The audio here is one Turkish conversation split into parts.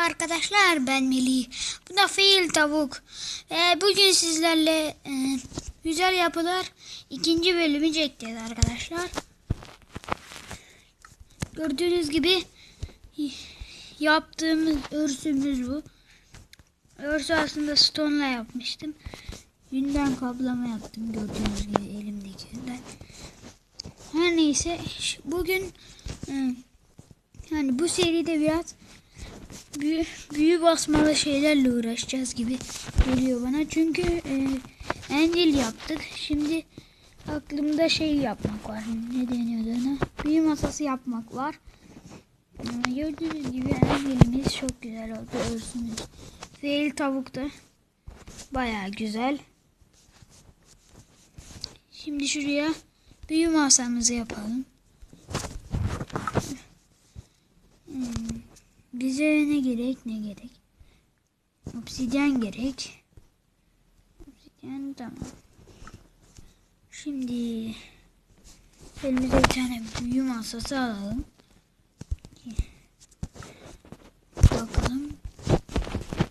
arkadaşlar ben Melih. Bu da Fil Tavuk. Ee, bugün sizlerle e, güzel yapılar ikinci bölümü çekeceğiz arkadaşlar. Gördüğünüz gibi yaptığımız örsümüz bu. Örsü aslında stone'la yapmıştım. Yünden kaplama yaptım gördüğünüz gibi elimdeki yünden. Her neyse bugün e, yani bu seride biraz büyü, büyü basmalı şeylerle uğraşacağız gibi geliyor bana. Çünkü e, Angel yaptık. Şimdi aklımda şey yapmak var. Ne deniyordu ona? Büyü masası yapmak var. E, gördüğünüz gibi Angel'imiz çok güzel oldu. Örsünüz. Fail tavuk da baya güzel. Şimdi şuraya büyü masamızı yapalım. Hmm, Bize ne gerek ne gerek? Obsidyen gerek. Obsidyen tamam. Şimdi elimize bir tane büyü masası alalım. Bakalım.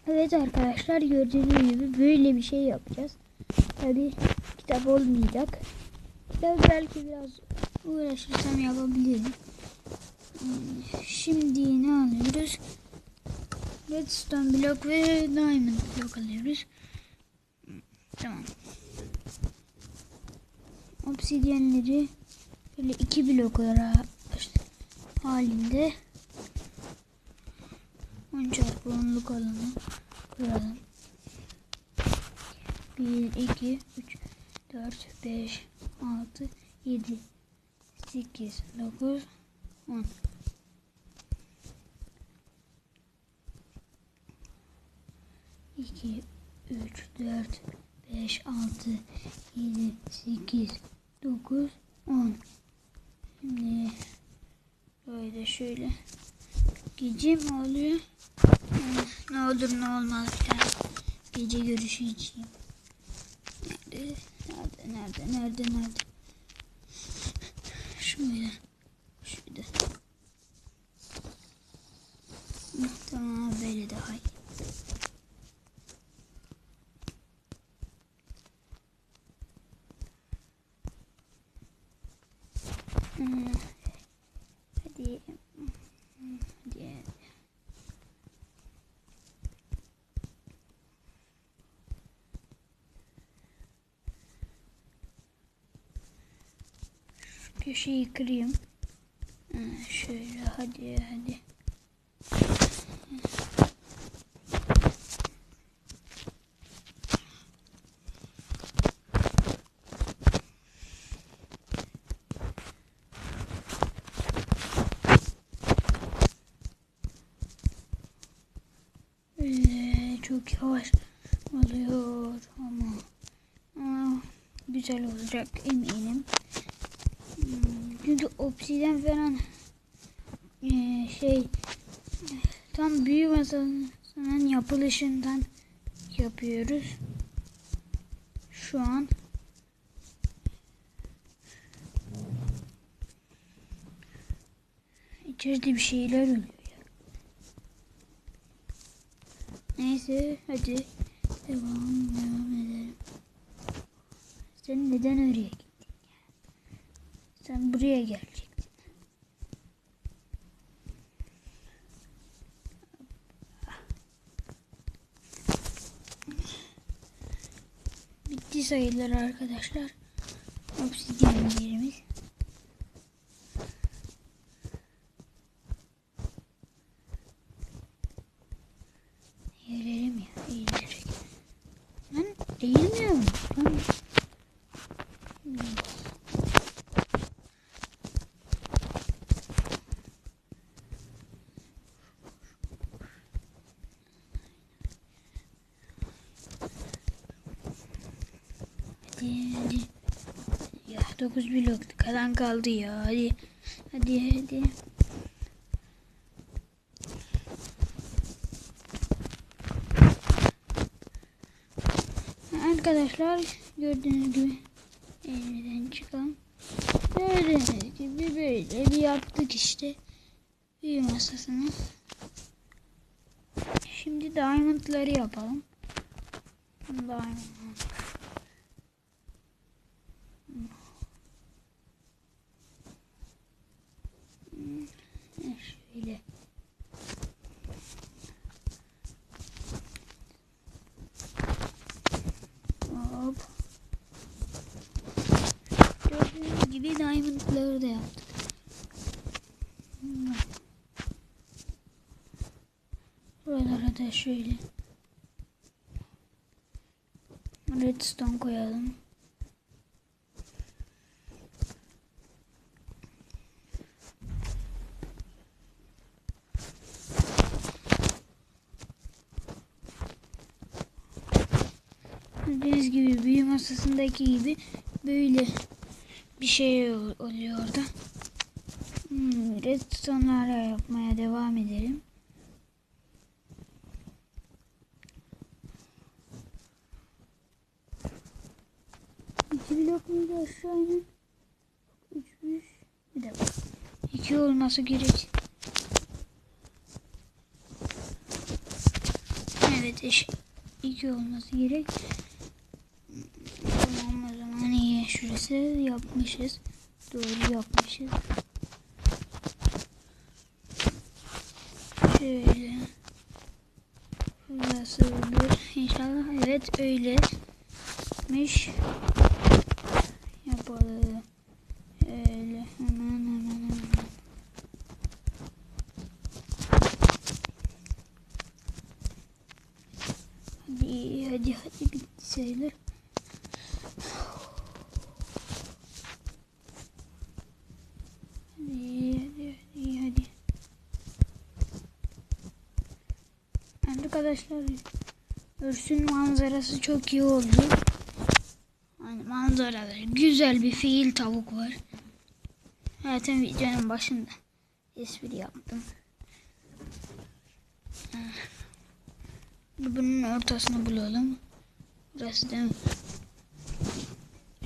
Evet arkadaşlar gördüğünüz gibi böyle bir şey yapacağız. Tabi kitap olmayacak. Kitap belki biraz uğraşırsam yapabilirim. Şimdi ne alıyoruz? Redstone blok ve diamond blok alıyoruz. Tamam. Obsidyenleri böyle iki bloklara halinde 10 çarpı 10'luk alanı kuralım. 1, 2, 3, 4, 5, 6, 7, 8, 9, 10. İki, üç, dört, beş, altı, yedi, sekiz, dokuz, on. Şimdi böyle şöyle gece mi oluyor? Ne olur ne olmaz bir tane gece görüşü içeyim. Nerede? Nerede? Nerede? Nerede? Nerede? Şöyle. Şurada. Hı, Tamam böyle daha iyi. Hmm, Hadi. Hmm, Hadi. Şu köşeyi kırayım. Şöyle hadi hadi. Ee, çok yavaş oluyor ama, ama güzel olacak eminim. Çünkü obsiden falan ee, şey tam büyü yapılışından yapıyoruz. Şu an içeride bir şeyler oluyor. Neyse hadi devam devam edelim. Sen neden oraya? Sen buraya gelecektin. Bitti sayılır arkadaşlar. Obsidyen yerimiz. Eğilelim ya, eğilerek. Lan eğilmiyor mu? Lan. Hadi hadi. Ya 9 blok kalan kaldı ya. Hadi. Hadi hadi. Arkadaşlar gördüğünüz gibi elimden çıkan gördüğünüz gibi böyle bir yaptık işte büyü masasını Şimdi diamondları yapalım. Diamond. Hmm, Şöyle. Hop. Gördüğünüz gibi diamondları da yaptık. Buralara da şöyle redstone koyalım. Gördüğünüz gibi büyü masasındaki gibi böyle bir şey ol- oluyor orada. Hmm, redstone'larla yapmaya devam edelim. İki blok muydu aşağı inen? Üçmüş. Bir dakika. İki olması gerek. Evet iki olması gerek. Tamam o zaman iyi. Şurası yapmışız. Doğru yapmışız. Şöyle. Burası olur. İnşallah evet öylemiş. Yapalım. Öyle hemen. Hadi hadi hadi bitti sayılır. Hadi hadi hadi hadi. Arkadaşlar Örsün manzarası çok iyi oldu. Hani manzarada güzel bir fiil tavuk var. Zaten videonun başında espri yaptım. Bunun ortasını bulalım. Burası değil?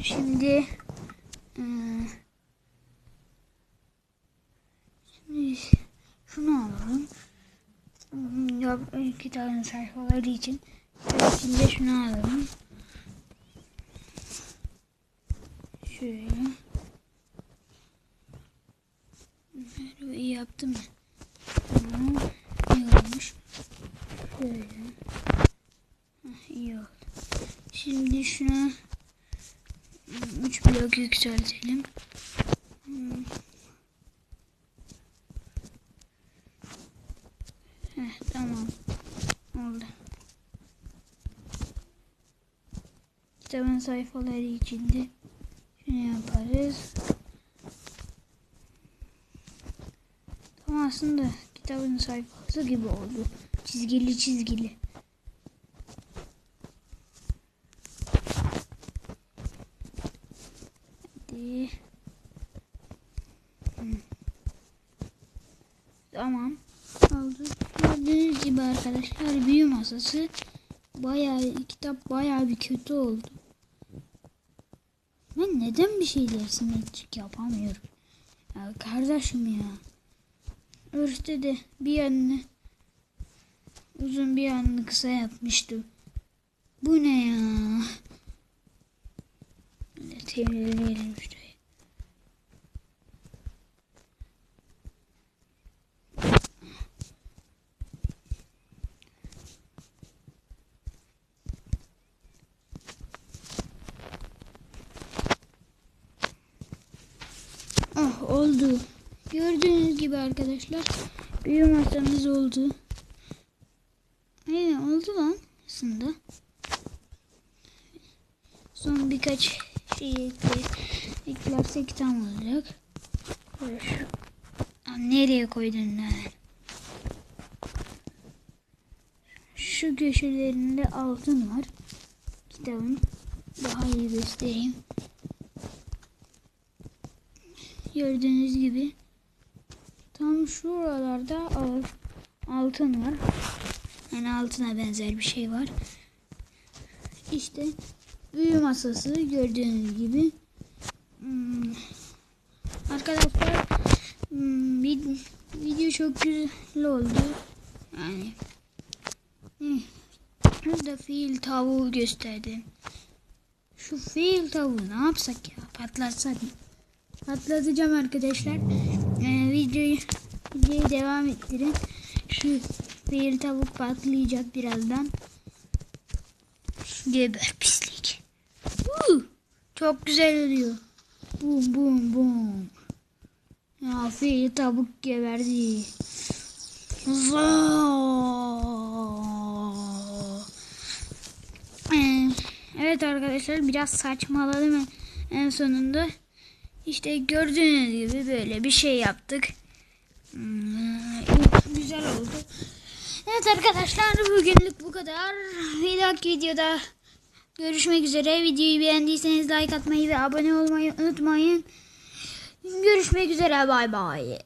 Şimdi şimdi şunu alalım. Yok, tane sayfaları için. İçinde şunu alalım. Şöyle. İyi yaptım mı? Tamam. İyi olmuş. Şöyle. Heh, oldu. Şimdi şuna 3 blok yükseltelim. Hmm. Heh, tamam. Oldu. Kitabın sayfaları içinde şunu yaparız. Tam aslında kitabın sayfası gibi oldu. Çizgili çizgili. Hadi. Tamam. Oldu. Gördüğünüz gibi arkadaşlar büyü masası bayağı kitap bayağı bir kötü oldu. Ben neden bir şeyler simetrik yapamıyorum? Ya kardeşim ya. Örste de bir yanını uzun bir yanını kısa yapmıştım. Bu ne ya? Temizleyelim şurayı. Oldu. Gördüğünüz gibi arkadaşlar büyü masamız oldu. Aynen oldu lan aslında. Son birkaç şey ekle, eklersek tam olacak. Şu. Nereye koydun lan? Şu köşelerinde altın var. Kitabın daha iyi göstereyim. Gördüğünüz gibi tam şuralarda al- altın var. Yani altına benzer bir şey var. İşte büyü masası gördüğünüz gibi. Hmm, Arkadaşlar hmm, vid- video çok güzel oldu. Yani Şurada fil tavuğu gösterdim. Şu fil tavuğu ne yapsak ya? Patlatsak mı? Patlatacağım arkadaşlar. Ee, videoyu, videoyu devam ettirin. Şu fil tavuk patlayacak birazdan. Geber pislik. Huu, çok güzel oluyor. Bum bum bum. Fil tavuk geberdi. Ee, Evet arkadaşlar biraz saçmaladım en sonunda. İşte gördüğünüz gibi böyle bir şey yaptık. Hmm, Güzel oldu. Evet arkadaşlar bugünlük bu kadar. Bir dahaki videoda görüşmek üzere. Videoyu beğendiyseniz like atmayı ve abone olmayı unutmayın. Görüşmek üzere bay bay.